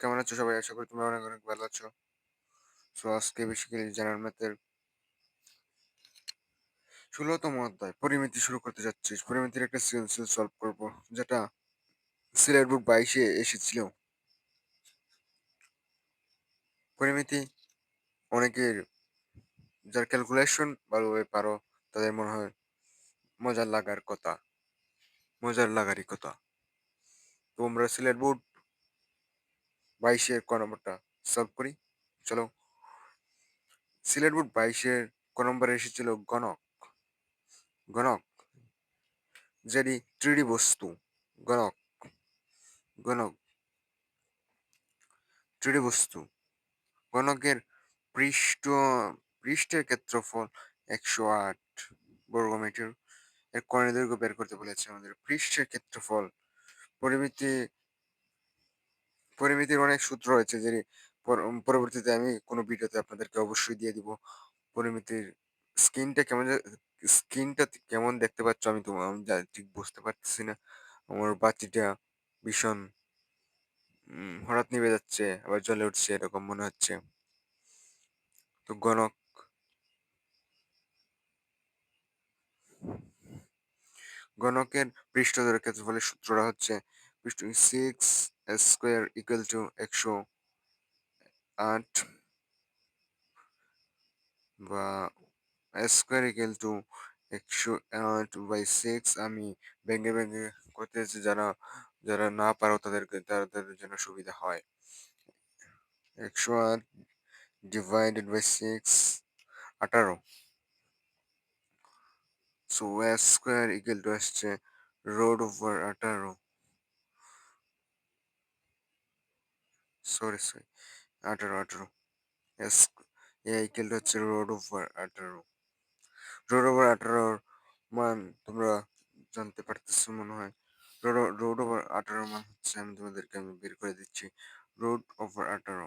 কেমন আছো সবাই? আশা করি তোমরা অনেক, অনেক ভালো আছো। সো আজকে বেসিক্যালি জেনারেল ম্যাথের ১৬ তম অধ্যায় পরিমিতি শুরু করতে যাচ্ছি। পরিমিতির একটা সৃজনশীল সলভ করব যেটা সিলেট বুক বাইশে এসেছিল। পরিমিতি অনেকের যার ক্যালকুলেশন ভালোভাবে পারো তাদের মনে হয় মজার লাগার কথা। মজার লাগারই কথা। তোমরা সিলেট বোর্ড ২২ এর ক নম্বরটা সলভ করি। চলো। সিলেট বোর্ড ২২ এর ক নম্বরে এসেছিল গণক। গণক। যেটি ত্রিডি বস্তু। গণক। গণক। থ্রিডি বস্তু। গণকের পৃষ্ঠ, পৃষ্ঠের ক্ষেত্রফল একশো আট বর্গমিটার এর কর্ণের দৈর্ঘ্য বের করতে বলেছে আমাদের। পৃষ্ঠের ক্ষেত্রফল। পরিমিতি পরিমিতির অনেক সূত্র রয়েছে যে পরবর্তীতে আমি কোনো ভিডিওতে আপনাদেরকে অবশ্যই দিয়ে দিব। পরিমিতির স্ক্রিনটা কেমন স্ক্রিনটা কেমন দেখতে পাচ্ছ আমি তো, আমি ঠিক বুঝতে পারতেছি না। আমার বাতিটা ভীষণ হঠাৎ নিভে যাচ্ছে, আবার জ্বলে উঠছে এরকম মনে হচ্ছে। তো গণক গণকের পৃষ্ঠ ধরে ক্ষেত্রফলের সূত্রটা হচ্ছে সিক্স স্কোয়ার ইকুয়াল টু একশো আট বা স্কোয়ার ইকুয়াল টু একশো আট বাই সিক্স আমি ভেঙে ভেঙে করতেছি যারা যারা না পারো তাদেরকে তাদের জন্য সুবিধা হয়। একশো আট ডিভাইডেড বাই সিক্স আঠারো। সো স্কোয়ার ইকুয়াল টু আসছে রোড ওভার আঠারো। সরি সরি আঠারো আঠারো এস এ হচ্ছে রোড ওভার আঠারো রোড ওভার আঠারোর মান তোমরা জানতে পারতেছো মনে হয়। রোড রোড ওভার আঠারো মান হচ্ছে আমি তোমাদেরকে আমি বের করে দিচ্ছি। রোড ওভার আঠারো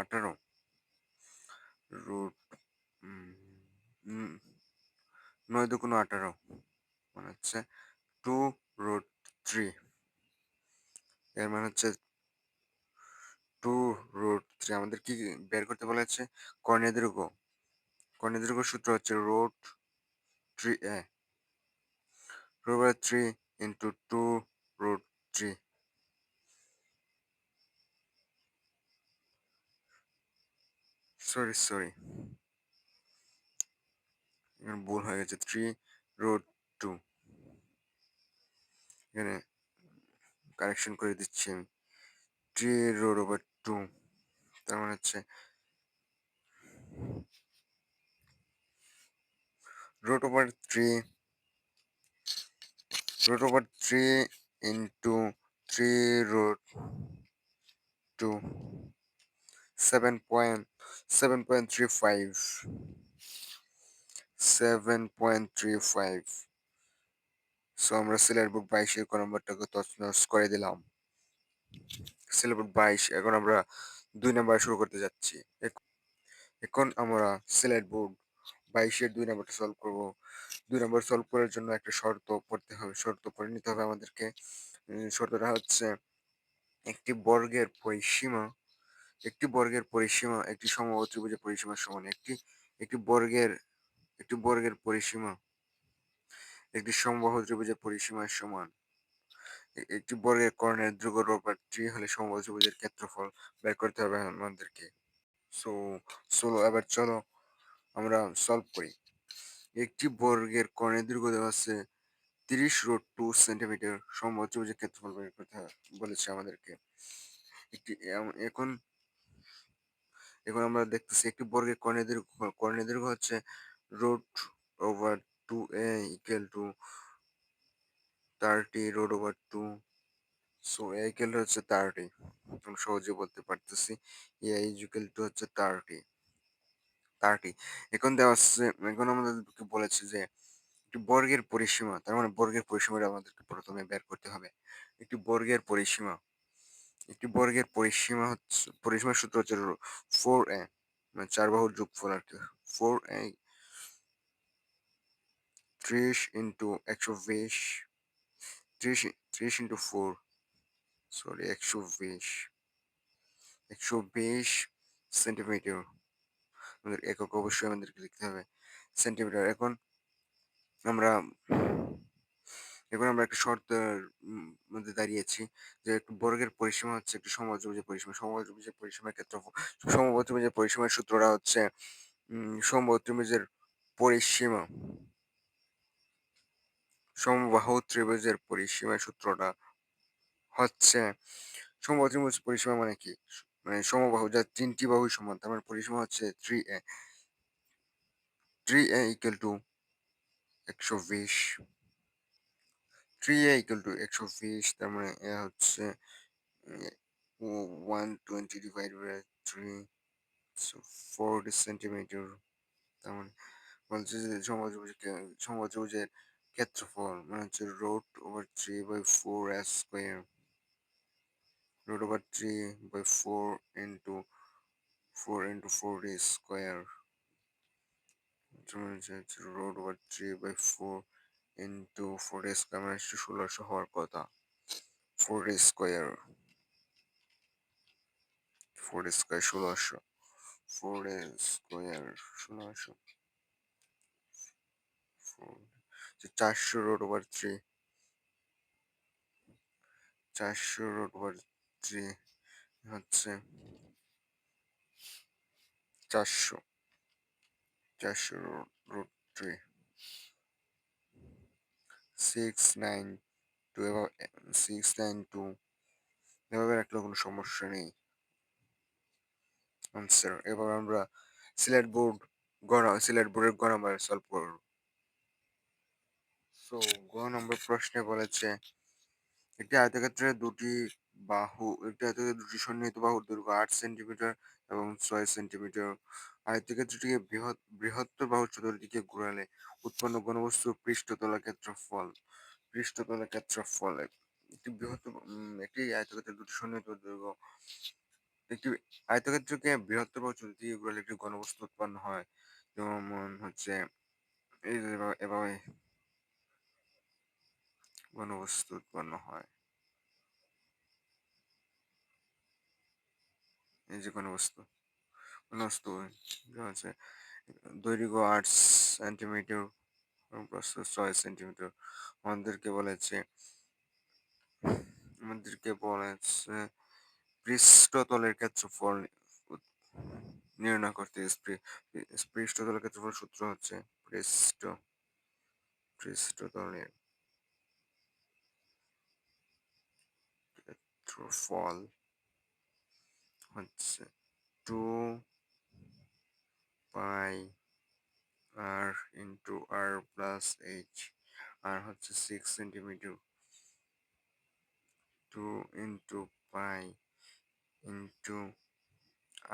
আঠারো রোড নয় দুগুণ আঠারো। মানে হচ্ছে টু রোড থ্রি এর মানে হচ্ছে টু রোড থ্রি আমাদের কি বের করতে বলেছে? কর্ণের দৈর্ঘ্য কর্ণের দৈর্ঘ্য সূত্র হচ্ছে root three a root three into two root three sorry sorry ভুল হয়ে গেছে। থ্রি রোড টু এখানে কারেকশন করে দিচ্ছি। আমি থ্রি রোড ওভার টু তার মানে হচ্ছে root over 3 root over 3 into 3 root 2 7.7.35 7.35 so আমরা সিলেট বুক বাইশের ক নম্বরটাকে তছনছ করে দিলাম। সিলেট বুক বাইশ, এখন আমরা দুই নাম্বার শুরু করতে যাচ্ছি। এখন আমরা সিলেট বোর্ড বাইশের দুই নাম্বারটা সলভ করব। দুই নাম্বার সলভ করার জন্য একটা শর্ত পড়তে হবে। শর্ত পড়ে নিতে হবে আমাদেরকে। শর্তটা হচ্ছে একটি বর্গের পরিসীমা, একটি বর্গের পরিসীমা, একটি সমবাহু ত্রিভুজের পরিসীমার সমান। একটি একটি বর্গের একটি বর্গের পরিসীমা একটি সমবাহু ত্রিভুজের পরিসীমার সমান। একটি বর্গের কর্ণের দৈর্ঘ্য রোপার ত্রি হলে সমবাহু ত্রিভুজের ক্ষেত্রফল বের করতে হবে আমাদেরকে। সো চলো, এবার চলো আমরা সলভ করি। একটি বর্গের কর্ণের দেওয়া আছে তিরিশ রোড টু সেন্টিমিটার সম্ভব ত্রিভুজের ক্ষেত্রফল বের করতে বলেছে আমাদেরকে। একটি এখন এখন আমরা দেখতেছি একটি বর্গের কর্ণের দৈর্ঘ্য কর্ণের দৈর্ঘ্য হচ্ছে root over two a equal to thirty root over two so a equal হচ্ছে থার্টি আমি সহজে বলতে পারতেছি। এ ইকুয়াল টু হচ্ছে থার্টি থার্টি এখন দেওয়া হচ্ছে এখন আমাদেরকে বলেছে যে, একটি বর্গের পরিসীমা, তার মানে বর্গের পরিসীমাটা আমাদেরকে প্রথমে বের করতে হবে। একটি বর্গের পরিসীমা। একটি বর্গের পরিসীমা হচ্ছে, পরিসীমার সূত্র হচ্ছে ফোর এ মানে চার বাহুর যোগফল আর কি। ফোর এ ত্রিশ ইন্টু একশো বিশ ত্রিশ ত্রিশ ইন্টু ফোর সরি একশো বিশ একশো বিশ সেন্টিমিটার আমাদের একক অবশ্যই আমাদেরকে লিখতে হবে। সেন্টিমিটার এখন আমরা এখন আমরা একটা শর্তের উম, মধ্যে দাঁড়িয়েছি যে একটু বর্গের পরিসীমা হচ্ছে একটু সমবাহুজের পরিসীমা। সমবাহুজের পরিসীমার ক্ষেত্রে সমবাহুজের পরিসীমার সূত্রটা হচ্ছে উম, পরিসীমা। সমবাহু ত্রিভুজের পরিসীমা সূত্রটা হচ্ছে সমবাহু ত্রিভুজ পরিসীমা মানে কি? মানে সমবাহু যার তিনটি বাহু সমান, তার মানে পরিসীমা হচ্ছে three a three a equal to একশো বিশ। থ্রি এ ইকুয়াল টু একশো বিশ, তার মানে এ হচ্ছে one twenty divide by three forty centimetre তার মানে বলছে যে সমবাহুত্রিভুজের সমবাহুত্রিভুজের ক্ষেত্রফল মানে হচ্ছে root over three by four s square root over 3 by 4 into 4 into 4 is square. Root over 3 by 4 into 4 is square মানে ষোলোশো হওয়ার কথা ফোর 4 স্কোয়ার 4 স্কোয়ার ষোলোশো 4 স্কোয়ার ষোলোশো চারশো রোড ওভার থ্রি। চারশো রোড ওভার থ্রি হচ্ছে চারশো। চারশো root three. Six nine two six nine two. এভাবে রাখলে কোনো সমস্যা নেই। আনসার এবার আমরা সিলেট বোর্ড গড়া সিলেট বোর্ডের গ নাম্বার সলভ করব। সো গ নম্বর প্রশ্নে বলেছে, একটি আয়তক্ষেত্রে দুটি বাহু, একটি আয়তক্ষেত্রে দুটি সন্নিহিত বাহুর দৈর্ঘ্য আট সেন্টিমিটার এবং ছয় সেন্টিমিটার। আয়তক্ষেত্রটিকে বৃহৎ বৃহত্তর বাহু চতুর্দিকে ঘোরালে উৎপন্ন ঘনবস্তুর পৃষ্ঠতলা ক্ষেত্রফল পৃষ্ঠতলা ক্ষেত্রফল একটি বৃহত্তর একটি আয়তক্ষেত্রে দুটি সন্নিহিত দৈর্ঘ্য, একটি আয়তক্ষেত্রকে বৃহত্তর বাহু চতুর্দিকে ঘোরালে একটি ঘনবস্তু উৎপন্ন হয়। যেমন হচ্ছে এভাবে ঘনবস্তু উৎপন্ন হয়। এই যে ঘনবস্তু ঘনবস্তু হচ্ছে, দৈর্ঘ্য আট সেন্টিমিটার প্রস্থ ছয় সেন্টিমিটার। আমাদেরকে বলেছে আমাদেরকে বলেছে পৃষ্ঠতলের ক্ষেত্রফল নির্ণয় করতে পৃষ্ঠতলের ক্ষেত্রফল সূত্র হচ্ছে পৃষ্ঠ, পৃষ্ঠতলের ক্ষেত্রফল হচ্ছে two pi r into r plus h r হচ্ছে six centimetre two into pi into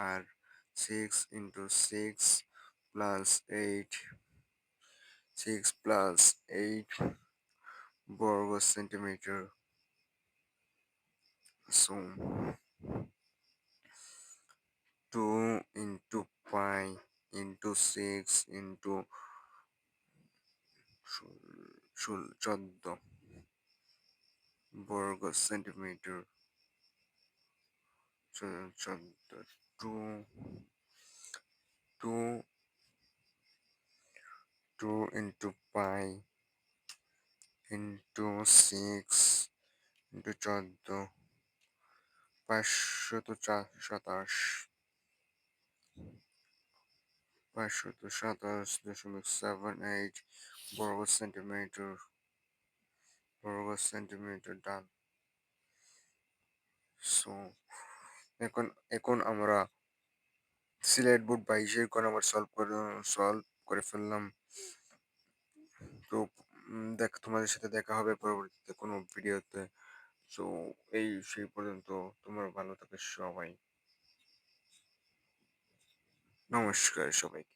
r six into six plus eight six plus eight বর্গ centimetre so 2 into pi into 6 into চোদ্দ বর্গ সেন্টিমিটার চোদ্দ two two two into pi into six into চোদ্দ পাঁচশত সাতাশ। পাঁচশত সাতাশ দশমিক সেভেন এইট বর্গ সেন্টিমিটার বর্গ সেন্টিমিটার ডান। সো এখন এখন আমরা সিলেট বোর্ড বাইশের কোন নাম্বার সলভ করে সলভ করে ফেললাম। তো দেখ, তোমাদের সাথে দেখা হবে পরবর্তীতে কোনো ভিডিওতে সো এই সেই পর্যন্ত। তোমার ভালো থাকে সবাই। নমস্কার সবাইকে।